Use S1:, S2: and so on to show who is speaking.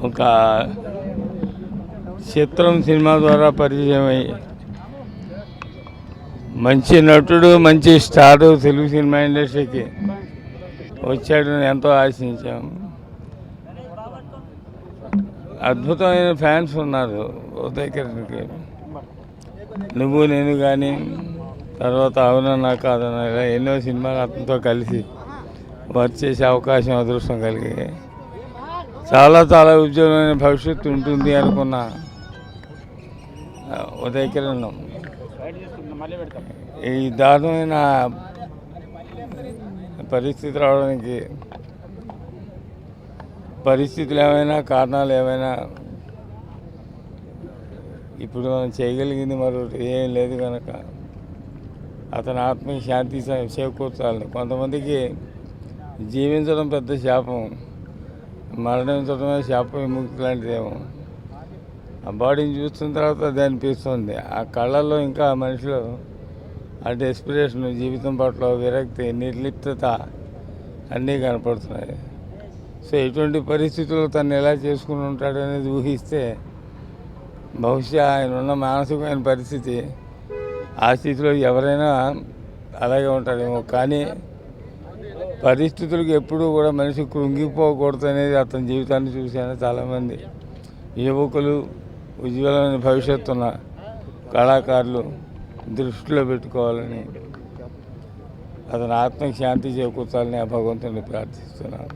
S1: ఒక చిత్రం సినిమా ద్వారా పరిచయం అయ్యి మంచి నటుడు మంచి స్టారు తెలుగు సినిమా ఇండస్ట్రీకి వచ్చాడు ఎంతో ఆశించాం. అద్భుతమైన ఫ్యాన్స్ ఉన్నారు ఉదయ్ కిరణ్కి నువ్వు నేను కానీ తర్వాత అవునన్నా కాదన్నా ఇలా ఎన్నో సినిమాలు అతనితో కలిసి వర్క్ చేసే అవకాశం అదృష్టం కలిగింది చాలా చాలా ఉజ్వలమైన భవిష్యత్తు ఉంటుంది అనుకున్న. ఉదయకిరణం. ఈ దారుణమైన పరిస్థితి రావడానికి పరిస్థితులు ఏమైనా కారణాలు ఏమైనా ఇప్పుడు మనం చేయగలిగింది మరొకటి ఏం లేదు కనుక అతని ఆత్మకి శాంతి సేకూర్చాలి కొంతమందికి జీవించడం పెద్ద శాపం. మరణించడమే శాప విముక్తి లాంటిదేమో. ఆ బాడీని చూస్తున్న తర్వాత అది అనిపిస్తుంది ఆ కళ్ళల్లో ఇంకా ఆ మనిషిలో ఆ డెస్పిరేషన్ జీవితం పట్ల విరక్తి నిర్లిప్తత అన్నీ కనపడుతున్నాయి. సో ఎటువంటి పరిస్థితుల్లో తను ఎలా చేసుకుని ఉంటాడు అనేది ఊహిస్తే బహుశా ఆయన ఉన్న మానసికమైన పరిస్థితి ఆ స్థితిలో ఎవరైనా అలాగే ఉంటారేమో. కానీ పరిస్థితులకు ఎప్పుడూ కూడా మనిషి కృంగిపోకూడదు అనేది అతని జీవితాన్ని చూశాను చాలామంది. యువకులు ఉజ్వలమైన భవిష్యత్తున్న కళాకారులు దృష్టిలో పెట్టుకోవాలని అతని ఆత్మకి శాంతి చేకూర్చాలని ఆ భగవంతుని ప్రార్థిస్తున్నాను.